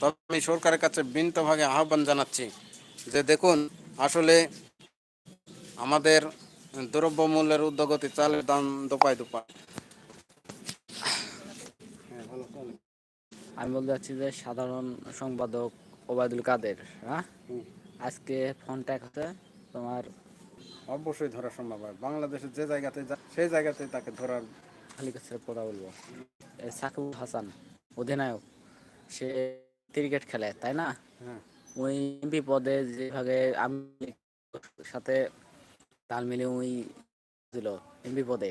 তবে আমি সরকারের কাছে বিনীতভাবে আহ্বান জানাচ্ছি যে দেখুন আসলে আমাদের দ্রব্যমূল্যের উদ্যোগতি চালের দাম দোপায় দোপায়। হ্যাঁ আমি বলতে চাচ্ছি যে সাধারণ সম্পাদক ওবায়দুল কাদের হ্যাঁ? আজকে ফোনটা আছে তোমার অবশ্যই ধরা সম্ভব হয়। বাংলাদেশের যে জায়গাতে সেই জায়গাতে তাকে ধরার খালি কাছে কথা বলব। এই সাকিবুল হাসান অধিনায়ক সে ক্রিকেট খেলে তাই না? হ্যাঁ। ওই এমপি পদে যেভাবে আমি সাথে তাল মিলে ওই দিল এমপি পদে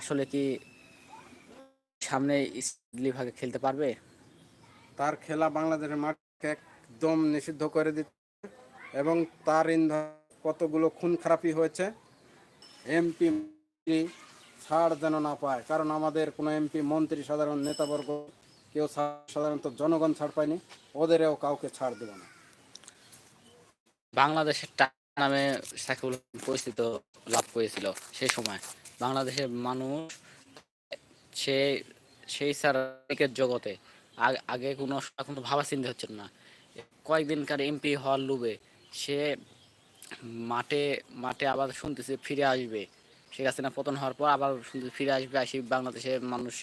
আসলে কি সামনে ভাগে খেলতে পারবে? তার খেলা বাংলাদেশের মাঠকে একদম নিষিদ্ধ করে দিচ্ছে এবং তার ইন্ধন কতগুলো খুন খারাপি হয়েছে এমপি ছাড় যেন না পায়। কারণ আমাদের কোনো এমপি, মন্ত্রী, সাধারণ নেতাবর্গ, কেউ সাধারণত জনগণ ছাড় পায়নি। ওদেরও কাউকে ছাড় দেবে না। বাংলাদেশের নামে সাকিবুল পরিচিত লাভ করেছিল সেই সময়। বাংলাদেশের মানুষ সে, সেই সার্টিফিকেট জগতে আগ- আগে কোনো কোনো ভাবা চিন্তা হচ্ছে না। কয়েকদিনকার এমপি হওয়ার লোভে সে মাঠে মাঠে আবার শুনতেছে, ফিরে আসবে। শেখ হাসিনা পতন হওয়ার পর আবার ফিরে আসবে, আসি বাংলাদেশের মানুষ,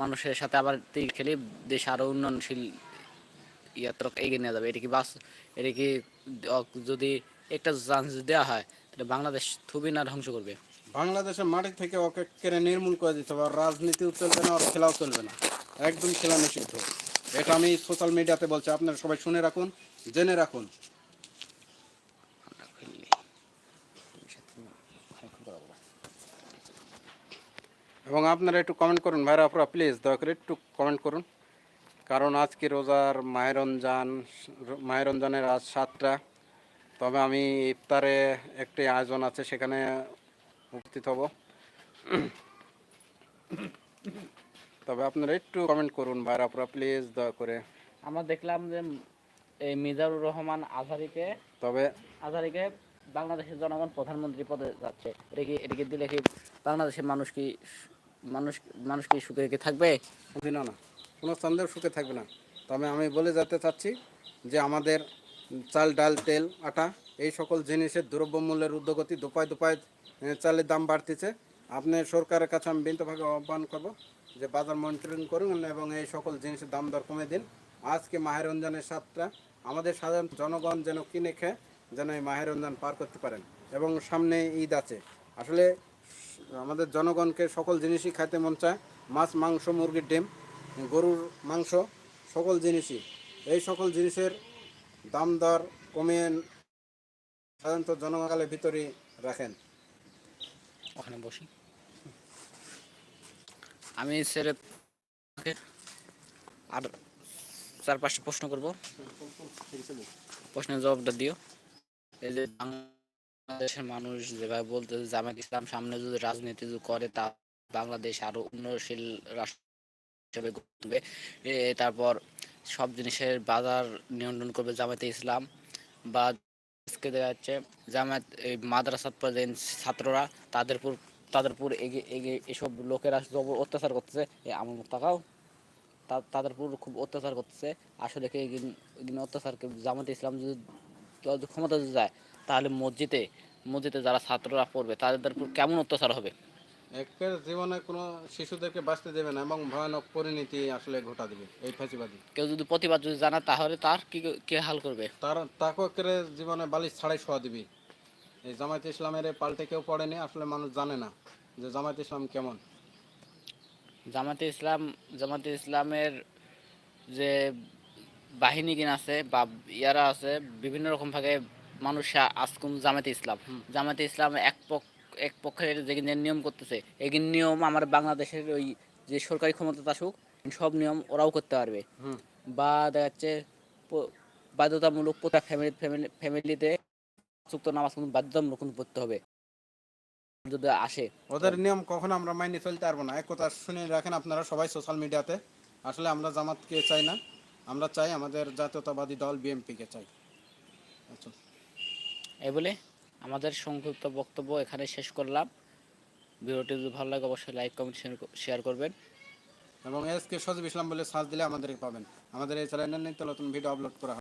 মানুষের সাথে আবার তীর খেলে দেশ আরও উন্নয়নশীল ইয়াত্রা এগিয়ে নিয়ে যাবে। এটা কি বাস এটা কি যদি একটা চান্স দেওয়া হয়, তাহলে বাংলাদেশ খুবই না ধ্বংস করবে? বাংলাদেশের মাটি থেকে ওকে কেড়ে নির্মূল করে দিতে হবে রাজনীতিও চলবে না, আর খেলাও চলবে না। একদম খেলা নিষিদ্ধ এটা আমি সোশ্যাল মিডিয়াতে বলছি, আপনারা সবাই শুনে রাখুন, জেনে রাখুন। এবং আপনারা একটু কমেন্ট করুন। ভাইরা আপনারা প্লিজ দয়া করে একটু কমেন্ট করুন। কারণ আজকে রোজার মায়েরঞ্জান মায়েরঞ্জানের আজ সাতটা। তবে আমি ইফতারে একটি আয়োজন আছে সেখানে উপস্থিত হব। তবে আপনারা একটু কমেন্ট করুন। ভাইরা আপনারা প্লিজ দয়া করে। আমরা দেখলাম যে এই মিজানুর রহমান আজহারিকে তবে আজহারিকে বাংলাদেশের জনগণ প্রধানমন্ত্রী পদে যাচ্ছে। এটা কি এটা কি দিলে কি বাংলাদেশের মানুষ কি মানুষ মানুষ কি সুখে কি থাকবে? না না কোনো সন্দেহ সুখে থাকবে না। তবে আমি বলে যেতে চাচ্ছি যে আমাদের চাল, ডাল, তেল, আটা এই সকল জিনিসের দ্রব্যমূল্যের উদ্যোগতি দোপায় দোপায় চালের দাম বাড়তেছে। আপনি সরকারের কাছে আমি বিনীতভাবে আহ্বান করব যে বাজার মনিটরিং করুন এবং এই সকল জিনিসের দাম দর কমে দিন। আজকে মাহের রমজানের সাতটা, আমাদের সাধারণ জনগণ যেন কিনে খেয়ে যেন এই মাহের রমজান পার করতে পারেন। এবং সামনে ঈদ আছে। আসলে আমাদের জনগণকে সকল জিনিসই খাইতে মন চায়। মাছ মাংস মুরগির ডিম গরুর মাংস সকল জিনিসই। এই সকল জিনিসের দাম দর কমিয়ে সাধারণত জনগণের ভিতরেই রাখেন। ওখানে বসি। আমি স্যারের আর চার পাঁচটা প্রশ্ন করব। প্রশ্নের জবাবটা দিও। এই যে বাংলাদেশের মানুষ যেভাবে বলতে জামাত ইসলাম সামনে যদি রাজনীতি করে, তা বাংলাদেশ আরও উন্নয়নশীল রাষ্ট্র হিসেবে তারপর সব জিনিসের বাজার নিয়ন্ত্রণ করবে জামাতে ইসলাম। বা আজকে দেখা যাচ্ছে জামাত এই মাদ্রাসাত ছাত্ররা তাদের উপর তাদের উপর এগিয়ে এসব লোকেরা জবর অত্যাচার করতেছে। আমার তাকাও। তাদের উপর খুব অত্যাচার করতেছে। আসলে কি অত্যাচারকে জামাতে ইসলাম যদি ক্ষমতা যদি যায় তাহলে মসজিদে মসজিদে যারা ছাত্ররা পড়বে তাদের উপর কেমন অত্যাচার হবে? একের জীবনে কোনো শিশুদেরকে বাঁচতে দেবে না এবং ভয়ানক পরিণতি আসলে ঘটা দেবে এই ফাঁসিবাদী কেউ যদি প্রতিবাদ যদি জানা তাহলে তার কি কি হাল করবে? তার তাকে করে জীবনে বালিশ ছাড়াই শোয়া দিবি। এই জামায়াত ইসলামের পাল্টে কেউ পড়েনি আসলে মানুষ জানে না যে জামায়াত ইসলাম কেমন। জামাতে ইসলাম জামাতে ইসলামের যে বাহিনী কিনা আছে বা ইয়ারা আছে বিভিন্ন রকম ভাবে মানুষ আজকুম জামাতে ইসলাম। জামাতে ইসলাম এক পক্ষ এক পক্ষের যে নিয়ম করতেছে এই নিয়ম আমার বাংলাদেশের ওই যে সরকারি ক্ষমতা আসুক সব নিয়ম ওরাও করতে পারবে। বা দেখা যাচ্ছে বাধ্যতামূলক প্রত্যেক ফ্যামিলি ফ্যামিলি ফ্যামিলিতে যুক্ত নামাজ কিন্তু বাধ্যতামূলক পড়তে হবে। যদি আসে। ওদের নিয়ম কখনো আমরা মাইনে চলতে পারব না। এক কথা শুনে রাখেন আপনারা সবাই সোশ্যাল মিডিয়াতে আসলে আমরা জামাতকে চাই না। আমরা চাই আমাদের জাতীয়তাবাদী দল বিএমপিকে চাই। আচ্ছা। এই বলে আমাদের সংক্ষিপ্ত বক্তব্য এখানে শেষ করলাম। ভিডিওটি যদি ভালো লাগে অবশ্যই লাইক কমেন্ট শেয়ার করবেন। এবং এস কে সজীব ইসলাম বলে সার্চ দিলে আমাদেরকে পাবেন। আমাদের এই চ্যানেলে নিত্য নতুন ভিডিও আপলোড করা